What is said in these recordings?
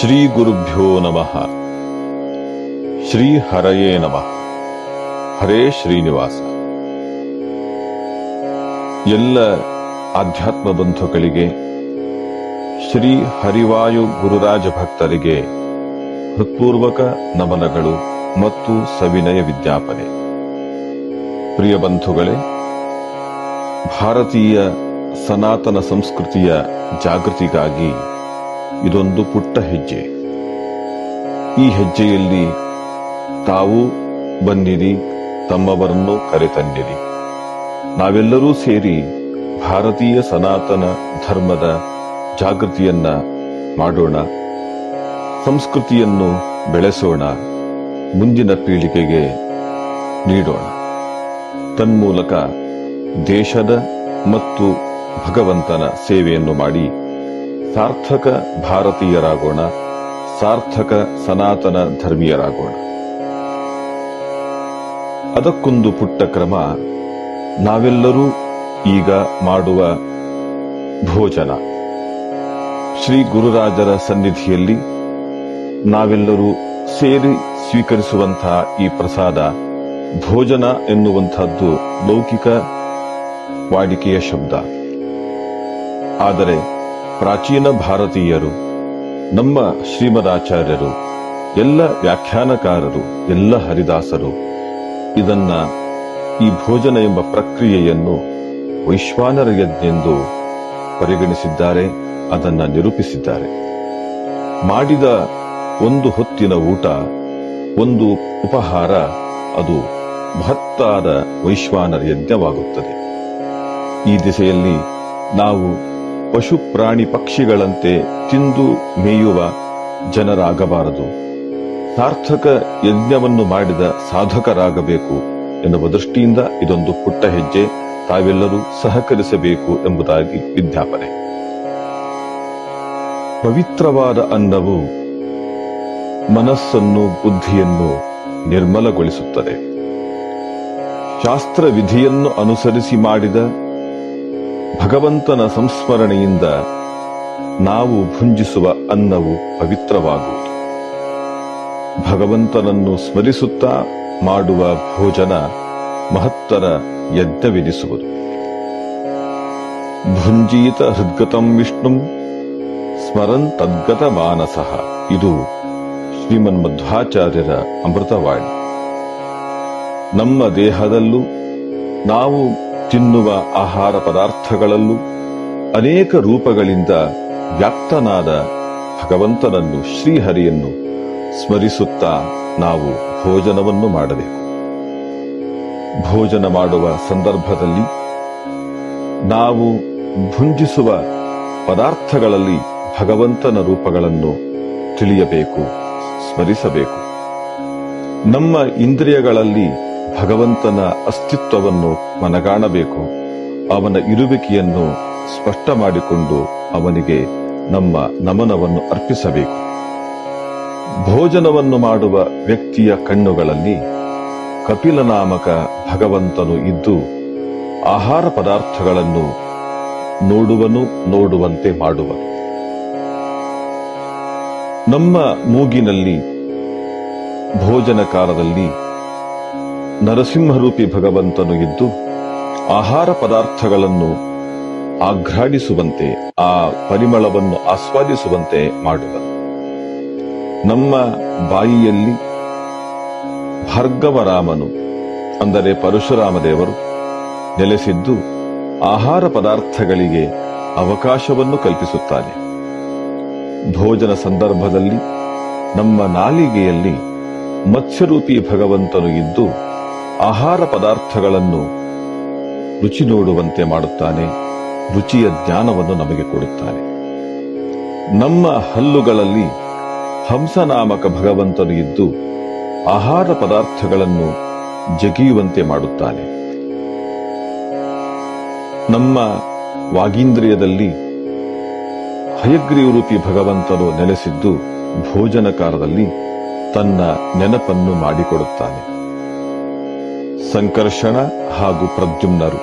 ಶ್ರೀ ಗುರುಭ್ಯೋ ನಮಃ. ಶ್ರೀ ಹರಯೇ ನಮಃ. ಹರೇ ಶ್ರೀನಿವಾಸ. ಎಲ್ಲ ಆಧ್ಯಾತ್ಮ ಬಂಧುಗಳಿಗೆ, ಶ್ರೀ ಹರಿವಾಯು ಗುರುರಾಜ ಭಕ್ತರಿಗೆ ಹೃತ್ಪೂರ್ವಕ ನಮನಗಳು ಮತ್ತು ಸವಿನಯ ವಿಜ್ಞಾಪನೆ ಪ್ರಿಯ ಬಂಧುಗಳೇ, ಭಾರತೀಯ ಸನಾತನ ಸಂಸ್ಕೃತಿಯ ಜಾಗೃತಿಗಾಗಿ ಇದೊಂದು ಪುಟ್ಟ ಹೆಜ್ಜೆ. ಈ ಹೆಜ್ಜೆಯಲ್ಲಿ ತಾವು ಬಂದಿರಿ ತಮ್ಮವರನ್ನು ಕರೆತಂದಿರಿ ನಾವೆಲ್ಲರೂ ಸೇರಿ ಭಾರತೀಯ ಸನಾತನ ಧರ್ಮದ ಜಾಗೃತಿಯನ್ನ ಮಾಡೋಣ, ಸಂಸ್ಕೃತಿಯನ್ನು ಬೆಳೆಸೋಣ, ಮುಂದಿನ ಪೀಳಿಗೆಗೆ ನೀಡೋಣ. ತನ್ಮೂಲಕ ದೇಶದ ಮತ್ತು ಭಗವಂತನ ಸೇವೆಯನ್ನು ಮಾಡಿ ಸಾರ್ಥಕ ಭಾರತೀಯರಾಗೋಣ, ಸಾರ್ಥಕ ಸನಾತನ ಧರ್ಮೀಯರಾಗೋಣ. ಅದಕ್ಕೊಂದು ಪುಟ್ಟ ಕ್ರಮ, ನಾವೆಲ್ಲರೂ ಈಗ ಮಾಡುವ ಭೋಜನ. ಶ್ರೀ ಗುರುರಾಜರ ಸನ್ನಿಧಿಯಲ್ಲಿ ನಾವೆಲ್ಲರೂ ಸೇರಿ ಸ್ವೀಕರಿಸುವಂತಹ ಈ ಪ್ರಸಾದ ಭೋಜನ ಎನ್ನುವಂತಹದ್ದು ಲೌಕಿಕ ವಾಡಿಕೆಯ ಶಬ್ದ. ಆದರೆ ಪ್ರಾಚೀನ ಭಾರತೀಯರು, ನಮ್ಮ ಶ್ರೀಮದಾಚಾರ್ಯರು, ಎಲ್ಲ ವ್ಯಾಖ್ಯಾನಕಾರರು, ಎಲ್ಲ ಹರಿದಾಸರು, ಇದನ್ನ ಈ ಭೋಜನ ಎಂಬ ಪ್ರಕ್ರಿಯೆಯನ್ನು ವೈಶ್ವಾನರ ಯಜ್ಞೆಂದು ಪರಿಗಣಿಸಿದ್ದಾರೆ, ಅದನ್ನ ನಿರೂಪಿಸಿದ್ದಾರೆ. ಮಾಡಿದ ಒಂದು ಹೊತ್ತಿನ ಊಟ, ಒಂದು ಉಪಹಾರ, ಅದು ಮಹತ್ತಾದ ವೈಶ್ವಾನರ ಯಜ್ಞವಾಗುತ್ತದೆ. ಈ ದಿಸೆಯಲ್ಲಿ ನಾವು ಪಶು ಪ್ರಾಣಿ ಪಕ್ಷಿಗಳಂತೆ ತಿಂದು ಮೇಯುವ ಜನರಾಗಬಾರದು. ಸಾರ್ಥಕ ಯಜ್ಞವನ್ನು ಮಾಡಿದ ಸಾಧಕರಾಗಬೇಕು ಎನ್ನುವ ದೃಷ್ಟಿಯಿಂದ ಇದೊಂದು ಪುಟ್ಟ ಹೆಜ್ಜೆ ತಾವೆಲ್ಲರೂ ಸಹಕರಿಸಬೇಕು ಎಂಬುದಾಗಿ ವಿಜ್ಞಾಪನೆ. ಪವಿತ್ರವಾದ ಅನ್ನವು ಮನಸ್ಸನ್ನು ಬುದ್ಧಿಯನ್ನು ನಿರ್ಮಲಗೊಳಿಸುತ್ತದೆ. ಶಾಸ್ತ್ರ ವಿಧಿಯನ್ನು ಅನುಸರಿಸಿ ಮಾಡಿದ ಭಗವಂತನ ಸಂಸ್ಮರಣೆಯಿಂದ ನಾವು ಭುಂಜಿಸುವ ಅನ್ನವು ಪವಿತ್ರವಾಗುವುದು. ಭಗವಂತನನ್ನು ಸ್ಮರಿಸುತ್ತಾ ಮಾಡುವ ಭೋಜನ ಮಹತ್ತರ ಯಜ್ಞವೆನಿಸುವುದು. ಭುಂಜೀತ ಹೃದ್ಗತಂ ವಿಷ್ಣು ಸ್ಮರನ್ ತದ್ಗತ ಮಾನಸಃ. ಇದು ಶ್ರೀಮನ್ಮಧ್ವಾಚಾರ್ಯರ ಅಮೃತವಾಣಿ. ನಮ್ಮ ದೇಹದಲ್ಲೂ ನಾವು ತಿನ್ನುವ ಆಹಾರ ಪದಾರ್ಥಗಳಲ್ಲೂ ಅನೇಕ ರೂಪಗಳಿಂದ ವ್ಯಾಪ್ತನಾದ ಭಗವಂತನನ್ನು ಶ್ರೀಹರಿಯನ್ನು ಸ್ಮರಿಸುತ್ತಾ ನಾವು ಭೋಜನವನ್ನು ಮಾಡಬೇಕು. ಭೋಜನ ಮಾಡುವ ಸಂದರ್ಭದಲ್ಲಿ ನಾವು ಭುಂಜಿಸುವ ಪದಾರ್ಥಗಳಲ್ಲಿ ಭಗವಂತನ ರೂಪಗಳನ್ನು ತಿಳಿಯಬೇಕು, ಸ್ಮರಿಸಬೇಕು. ನಮ್ಮ ಇಂದ್ರಿಯಗಳಲ್ಲಿ ಭಗವಂತನ ಅಸ್ತಿತ್ವವನ್ನು ಮನಗಾಣಬೇಕು. ಅವನ ಇರುವಿಕೆಯನ್ನು ಸ್ಪಷ್ಟ ಮಾಡಿಕೊಂಡು ಅವನಿಗೆ ನಮ್ಮ ನಮನವನ್ನು ಅರ್ಪಿಸಬೇಕು. ಭೋಜನವನ್ನು ಮಾಡುವ ವ್ಯಕ್ತಿಯ ಕಣ್ಣುಗಳಲ್ಲಿ ಕಪಿಲನಾಮಕ ಭಗವಂತನು ಇದ್ದು ಆಹಾರ ಪದಾರ್ಥಗಳನ್ನು ನೋಡುವನು, ನೋಡುವಂತೆ ಮಾಡುವನು. ನಮ್ಮ ಮೂಗಿನಲ್ಲಿ ಭೋಜನ ಕಾಲದಲ್ಲಿ ನರಸಿಂಹರೂಪಿ ಭಗವಂತನು ಇದ್ದು ಆಹಾರ ಪದಾರ್ಥಗಳನ್ನು ಆಘ್ರಾಡಿಸುವಂತೆ, ಆ ಪರಿಮಳವನ್ನು ಆಸ್ವಾದಿಸುವಂತೆ ಮಾಡುವ. ನಮ್ಮ ಬಾಯಿಯಲ್ಲಿ ಭಾರ್ಗವರಾಮನು, ಅಂದರೆ ಪರಶುರಾಮ ದೇವರು ನೆಲೆಸಿದ್ದು ಆಹಾರ ಪದಾರ್ಥಗಳಿಗೆ ಅವಕಾಶವನ್ನು ಕಲ್ಪಿಸುತ್ತಾನೆ. ಭೋಜನ ಸಂದರ್ಭದಲ್ಲಿ ನಮ್ಮ ನಾಲಿಗೆಯಲ್ಲಿ ಮತ್ಸ್ಯರೂಪಿ ಭಗವಂತನು ಇದ್ದು ಆಹಾರ ಪದಾರ್ಥಗಳನ್ನು ರುಚಿ ನೋಡುವಂತೆ ಮಾಡುತ್ತಾನೆ, ರುಚಿಯ ಜ್ಞಾನವನ್ನು ನಮಗೆ ಕೊಡುತ್ತಾನೆ. ನಮ್ಮ ಹಲ್ಲುಗಳಲ್ಲಿ ಹಂಸನಾಮಕ ಭಗವಂತನು ಇದ್ದು ಆಹಾರ ಪದಾರ್ಥಗಳನ್ನು ಜಗಿಯುವಂತೆ ಮಾಡುತ್ತಾನೆ. ನಮ್ಮ ವಾಗೀಂದ್ರಿಯದಲ್ಲಿ ಹಯಗ್ರೀವರೂಪಿ ಭಗವಂತನು ನೆಲೆಸಿದ್ದು ಭೋಜನಕಾರದಲ್ಲಿ ತನ್ನ ನೆನಪನ್ನು ಮಾಡಿಕೊಡುತ್ತಾನೆ. ಸಂಕರ್ಷಣ ಹಾಗೂ ಪ್ರದ್ಯುಮ್ನರು.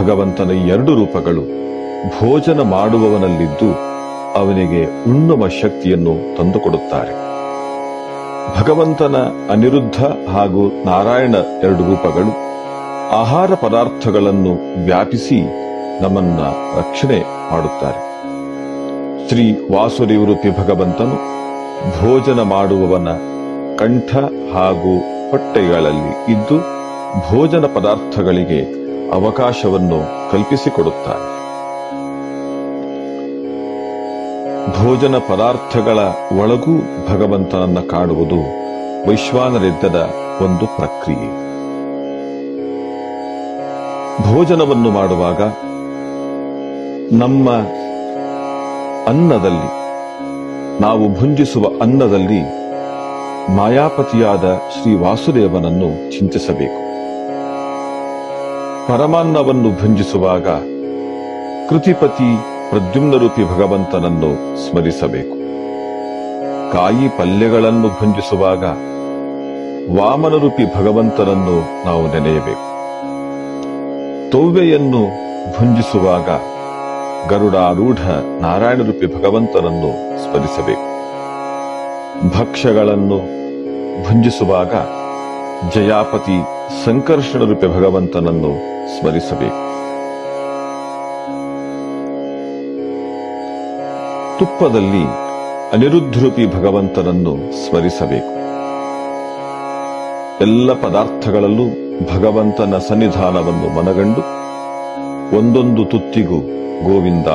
ಭಗವಂತನ ಎರಡು ರೂಪಗಳು ಭೋಜನ ಮಾಡುವವನಲ್ಲಿದ್ದು ಅವನಿಗೆ ಉಣ್ಣುವ ಶಕ್ತಿಯನ್ನು ತಂದುಕೊಡುತ್ತಾರೆ. ಭಗವಂತನ ಅನಿರುದ್ಧ ಹಾಗೂ ನಾರಾಯಣ ಎರಡು ರೂಪಗಳು ಆಹಾರ ಪದಾರ್ಥಗಳನ್ನು ವ್ಯಾಪಿಸಿ ನಮ್ಮನ್ನ ರಕ್ಷಣೆ ಮಾಡುತ್ತಾರೆ. ಶ್ರೀ ವಾಸುದೇವರೂಪಿ ಭಗವಂತನು ಭೋಜನ ಮಾಡುವವನ ಕಂಠ ಹಾಗೂ ಹೊಟ್ಟೆಗಳಲ್ಲಿ ಇದ್ದು ಭೋಜನ ಪದಾರ್ಥಗಳಿಗೆ ಅವಕಾಶವನ್ನು ಕಲ್ಪಿಸಿಕೊಡುತ್ತಾರೆ. ಭೋಜನ ಪದಾರ್ಥಗಳ ಒಳಗೂ ಭಗವಂತನನ್ನ ಕಾಣುವುದು ವೈಶ್ವಾನರಿದ್ದದ ಒಂದು ಪ್ರಕ್ರಿಯೆ. ಭೋಜನವನ್ನು ಮಾಡುವಾಗ ನಮ್ಮ ಅನ್ನದಲ್ಲಿ, ನಾವು ಭುಂಜಿಸುವ ಅನ್ನದಲ್ಲಿ ಮಾಯಾಪತಿಯಾದ ಶ್ರೀ ವಾಸುದೇವನನ್ನು ಚಿಂತಿಸಬೇಕು. ಪರಮಾನ್ನವನ್ನು ಭುಂಜಿಸುವಾಗ ಕೃತಿಪತಿ ಪ್ರದ್ಯುಮ್ನರೂಪಿ ಭಗವಂತನನ್ನು ಸ್ಮರಿಸಬೇಕು. ಕಾಯಿ ಪಲ್ಯಗಳನ್ನು ಭುಂಜಿಸುವಾಗ ವಾಮನರೂಪಿ ಭಗವಂತನನ್ನು ನಾವು ನೆನೆಯಬೇಕು. ತೋವೆಯನ್ನು ಭುಂಜಿಸುವಾಗ ಗರುಡಾರೂಢ ನಾರಾಯಣ ರೂಪಿ ಭಗವಂತನನ್ನು ಸ್ಮರಿಸಬೇಕು. ಭಕ್ಷ್ಯಗಳನ್ನು ಭುಂಜಿಸುವಾಗ ಜಯಾಪತಿ ಸಂಕರ್ಷಣ ರೂಪಿ ಭಗವಂತನನ್ನು ಸ್ಮರಿಸಬೇಕು. ತುಪ್ಪದಲ್ಲಿ ಅನಿರುದ್ಧರೂಪಿ ಭಗವಂತನನ್ನು ಸ್ಮರಿಸಬೇಕು. ಎಲ್ಲ ಪದಾರ್ಥಗಳಲ್ಲೂ ಭಗವಂತನ ಸನ್ನಿಧಾನವನ್ನು ಮನಗಂಡು ಒಂದೊಂದು ತುತ್ತಿಗೂ ಗೋವಿಂದ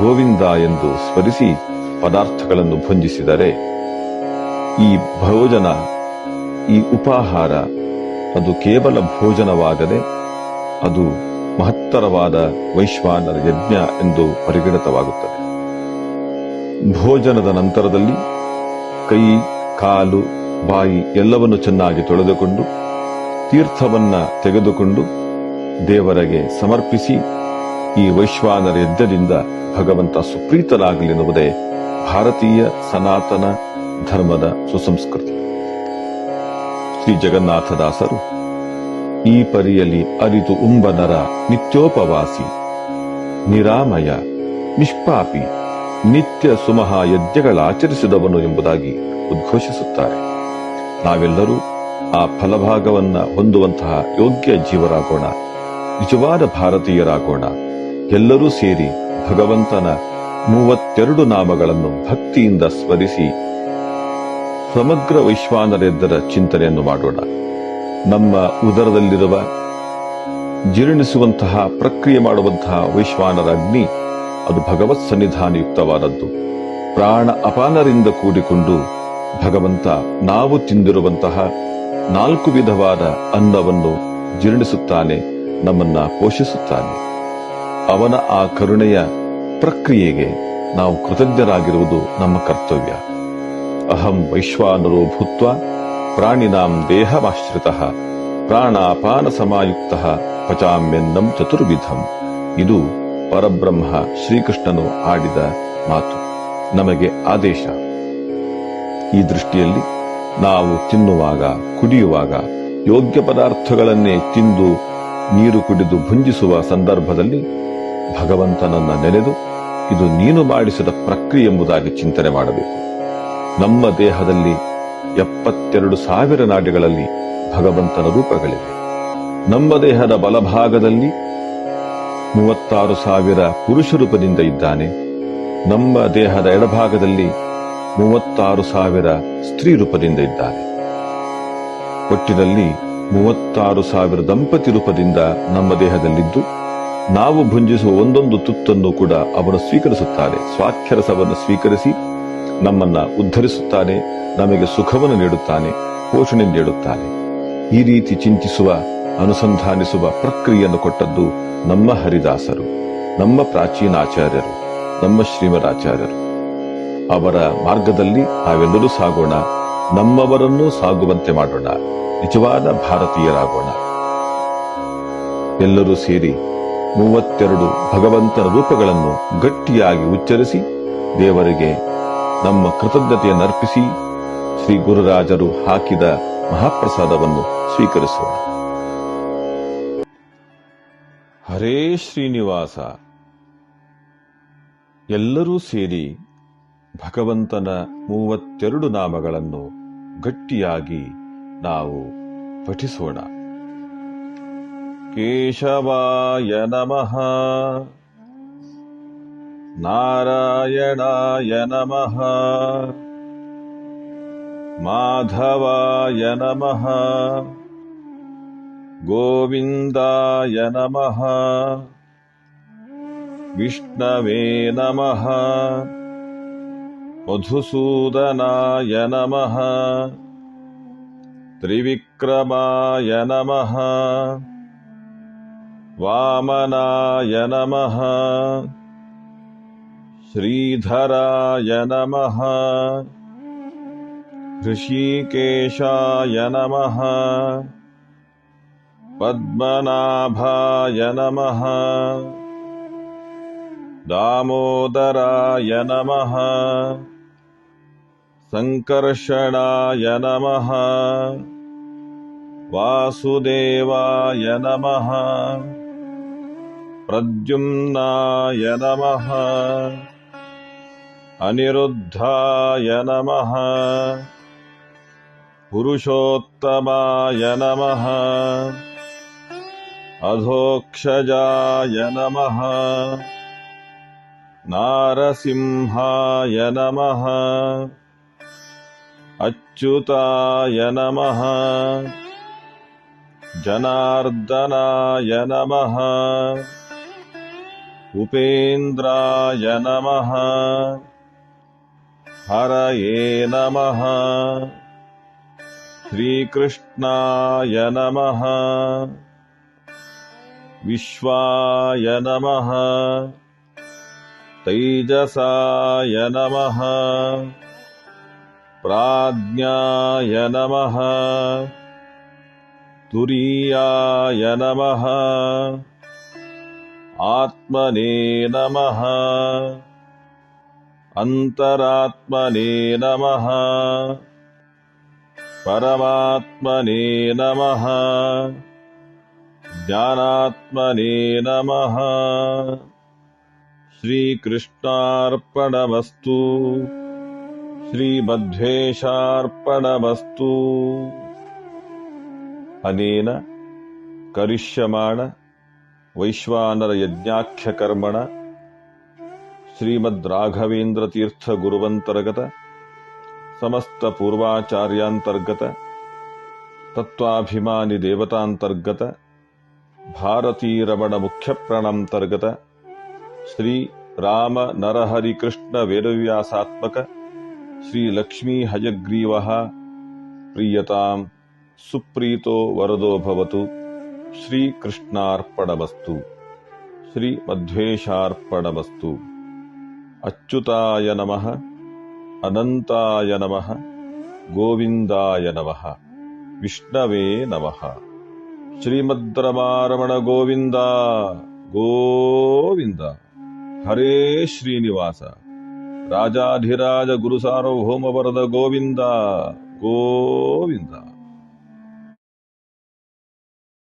ಗೋವಿಂದ ಎಂದು ಸ್ಮರಿಸಿ ಪದಾರ್ಥಗಳನ್ನು ಭುಂಜಿಸಿದರೆ ಈ ಭೋಜನ, ಈ ಉಪಾಹಾರ ಅದು ಕೇವಲ ಭೋಜನವಾಗದೆ ಅದು ಮಹತ್ತರವಾದ ವೈಶ್ವಾನರ ಯಜ್ಞ ಎಂದು ಪರಿಗಣಿತವಾಗುತ್ತದೆ. ಭೋಜನದ ನಂತರದಲ್ಲಿ ಕೈ, ಕಾಲು, ಬಾಯಿ ಎಲ್ಲವನ್ನು ಚೆನ್ನಾಗಿ ತೊಳೆದುಕೊಂಡು, ತೀರ್ಥವನ್ನ ತೆಗೆದುಕೊಂಡು ದೇವರಿಗೆ ಸಮರ್ಪಿಸಿ ಈ ವೈಶ್ವಾನರ ಯಜ್ಞದಿಂದ ಭಗವಂತ ಸುಪ್ರೀತನಾಗಲೆನ್ನುವುದೇ ಭಾರತೀಯ ಸನಾತನ ಧರ್ಮದ ಸುಸಂಸ್ಕೃತಿ. ಶ್ರೀ ಜಗನ್ನಾಥದಾಸರು ಈ ಪರಿಯಲ್ಲಿ ಅರಿತು ಉಂಬನರ ನಿತ್ಯೋಪವಾಸಿ. ನಿರಾಮಯ, ನಿಷ್ಪಾಪಿ, ನಿತ್ಯ ಸುಮಹ ಯಜ್ಞಗಳಾಚರಿಸಿದವನು ಎಂಬುದಾಗಿ ಉದ್ಘೋಷಿಸುತ್ತಾರೆ. ನಾವೆಲ್ಲರೂ ಆ ಫಲಭಾಗವನ್ನ ಹೊಂದುವಂತಹ ಯೋಗ್ಯ ಜೀವರಾಗೋಣ, ನಿಜವಾದ ಭಾರತೀಯರಾಗೋಣ. ಎಲ್ಲರೂ ಸೇರಿ ಭಗವಂತನ ಮೂವತ್ತೆರಡು ನಾಮಗಳನ್ನು ಭಕ್ತಿಯಿಂದ ಸ್ಮರಿಸಿ ಸಮಗ್ರ ವೈಶ್ವಾನರೆದ್ದರ ಚಿಂತನೆಯನ್ನು ಮಾಡೋಣ. ನಮ್ಮ ಉದರದಲ್ಲಿರುವ ಜೀರ್ಣಿಸುವಂತಹ ಪ್ರಕ್ರಿಯೆ ಮಾಡುವಂತಹ ವೈಶ್ವಾನರ ಅಗ್ನಿ ಅದು ಭಗವತ್ ಸನ್ನಿಧಾನಯುಕ್ತವಾದದ್ದು. ಪ್ರಾಣ ಅಪಾನರಿಂದ ಕೂಡಿಕೊಂಡು ಭಗವಂತ ನಾವು ತಿಂದಿರುವಂತಹ ನಾಲ್ಕು ವಿಧವಾದ ಅನ್ನವನ್ನು ಜೀರ್ಣಿಸುತ್ತಾನೆ, ನಮ್ಮನ್ನ ಪೋಷಿಸುತ್ತಾನೆ. ಅವನ ಆ ಕರುಣೆಯ ಪ್ರಕ್ರಿಯೆಗೆ ನಾವು ಕೃತಜ್ಞರಾಗಿರುವುದು ನಮ್ಮ ಕರ್ತವ್ಯ. ಅಹಂ ವೈಶ್ವಾನರೋ ಭೂತ್ವ ಪ್ರಾಣಿನಾಂ ದೇಹಮಾಶ್ರಿತ ಪ್ರಾಣಾಪಾನ ಸಮಾಯುಕ್ತ ಪಚಾಮ್ಯನ್ನಂ ಚತುರ್ವಿಧಂ. ಇದು ಪರಬ್ರಹ್ಮ ಶ್ರೀಕೃಷ್ಣನು ಆಡಿದ ಮಾತು. ನಮಗೆ ಆದೇಶ. ಈ ದೃಷ್ಟಿಯಲ್ಲಿ ನಾವು ತಿನ್ನುವಾಗ, ಕುಡಿಯುವಾಗ ಯೋಗ್ಯ ಪದಾರ್ಥಗಳನ್ನೇ ತಿಂದು ನೀರು ಕುಡಿದು ಭುಂಜಿಸುವ ಸಂದರ್ಭದಲ್ಲಿ ಭಗವಂತನನ್ನ ನೆನೆದು ಇದು ನೀನು ಮಾಡಿಸಿದ ಪ್ರಕ್ರಿಯೆ ಎಂಬುದಾಗಿ ಚಿಂತನೆ ಮಾಡಬೇಕು. ನಮ್ಮ ದೇಹದಲ್ಲಿ ಎಪ್ಪತ್ತೆರಡು ಸಾವಿರ ನಾಡಿಗಳಲ್ಲಿ ಭಗವಂತನ ರೂಪಗಳಿವೆ. ನಮ್ಮ ದೇಹದ ಬಲಭಾಗದಲ್ಲಿ ಮೂವತ್ತಾರು ಸಾವಿರ ಪುರುಷ ರೂಪದಿಂದ ಇದ್ದಾನೆ. ನಮ್ಮ ದೇಹದ ಎಡಭಾಗದಲ್ಲಿ ಮೂವತ್ತಾರು ಸಾವಿರ ಸ್ತ್ರೀ ರೂಪದಿಂದ ಇದ್ದಾನೆ. ಒಟ್ಟಿನಲ್ಲಿ ಮೂವತ್ತಾರು ಸಾವಿರ ದಂಪತಿ ರೂಪದಿಂದ ನಮ್ಮ ದೇಹದಲ್ಲಿದ್ದು, ನಾವು ಭುಂಜಿಸುವ ಒಂದೊಂದು ತುತ್ತನ್ನು ಕೂಡ ಅವನು ಸ್ವೀಕರಿಸುತ್ತಾನೆ ಸ್ವಾಕ್ಷರಸವನ್ನು ಸ್ವೀಕರಿಸಿ ನಮ್ಮನ್ನ ಉದ್ಧರಿಸುತ್ತಾನೆ. ನಮಗೆ ಸುಖವನ್ನು ನೀಡುತ್ತಾನೆ, ಪೋಷಣೆ ನೀಡುತ್ತಾನೆ. ಈ ರೀತಿ ಚಿಂತಿಸುವ, ಅನುಸಂಧಾನಿಸುವ ಪ್ರಕ್ರಿಯೆಯನ್ನು ಕೊಟ್ಟದ್ದು ನಮ್ಮ ಹರಿದಾಸರು, ನಮ್ಮ ಪ್ರಾಚೀನ ಆಚಾರ್ಯರು, ನಮ್ಮ ಶ್ರೀಮರಾಚಾರ್ಯರು ಅವರ ಮಾರ್ಗದಲ್ಲಿ ನಾವೆಲ್ಲರೂ ಸಾಗೋಣ, ನಮ್ಮವರನ್ನೂ ಸಾಗುವಂತೆ ಮಾಡೋಣ, ನಿಜವಾದ ಭಾರತೀಯರಾಗೋಣ. ಎಲ್ಲರೂ ಸೇರಿ ಮೂವತ್ತೆರಡು ಭಗವಂತನ ರೂಪಗಳನ್ನು ಗಟ್ಟಿಯಾಗಿ ಉಚ್ಚರಿಸಿ, ದೇವರಿಗೆ ನಮ್ಮ ಕೃತಜ್ಞತೆಯನ್ನು ಅರ್ಪಿಸಿ ಶ್ರೀ ಗುರುರಾಜರು ಹಾಕಿದ ಮಹಾಪ್ರಸಾದವನ್ನು ಸ್ವೀಕರಿಸೋಣ ಹರೇ ಶ್ರೀನಿವಾಸ. ಎಲ್ಲರೂ ಸೇರಿ ಭಗವಂತನ ಮೂವತ್ತೆರಡು ನಾಮಗಳನ್ನು ಗಟ್ಟಿಯಾಗಿ ನಾವು ಪಠಿಸೋಣ. ಕೇಶವಾಯ ನಮಃ. ನಾರಾಯಣಾಯ ನಮಃ. माधवाय नमः। गोविन्दाय नमः। विष्णवे नमः। मधुसूदनाय नमः। त्रिविक्रमाय नमः। वामनाय नमः। श्रीधराय नमः। ऋषिकेशाय नमः। पद्मनाभाय नमः। दामोदराय नमः। सङ्कर्षणाय नमः। वासुदेवाय नमः। प्रद्युम्नाय नमः। अनिरुद्धाय नमः। पुरुषोत्तमाय नमः। अधोक्षजाय नमः। नारसिंहाय नमः। अच्युताय नमः। जनार्दनाय नमः। उपेन्द्राय नमः। हरये नमः श्रीकृष्णाय नमः। विश्वाय नमः। तैजसाय नमः। प्राज्ञाय नमः। तुरीयाय नमः। आत्मने नमः। अन्तरात्मने नमः परमात्मने नमः। ज्ञानात्मने नमः। श्रीकृष्णार्पणमस्तु। श्रीमध्वेशार्पणमस्तु अनेन करिष्यमाण वैश्वानरयज्ञाख्यकर्मण। श्रीमद्राघवेन्द्रतीर्थगुरुवन्तर्गत समस्त पूर्वाचार्यांतर्गत तत्वाभिमानी देवतांतर्गत भारती रमण मुख्य प्राणांतर्गत श्री राम नरहरि कृष्ण वेदव्यासात्मक श्री लक्ष्मी हयग्रीव प्रीयताम सुप्रीतो वरदो भवतु श्री कृष्णार्पणमस्तु श्री मध्वेशार्पणमस्तु अच्युताय नमः। ಅನಂತಾಯ ನಮಃ. ಗೋವಿಂದಾಯ ನಮಃ. ವಿಷ್ಣವೇ ನಮಃ. ಶ್ರೀಮದ್ ಶ್ರೀಮದ್ರಮಾರಮಣ ಗೋವಿಂದ. ಗೋವಿಂದ. ಹರೇ ಶ್ರೀನಿವಾಸ. ರಾಜಾಧಿರಾಜ ಗುರು ಸಾರ್ವಭೌಮ ವರದ ಗೋವಿಂದ. ಗೋವಿಂದ.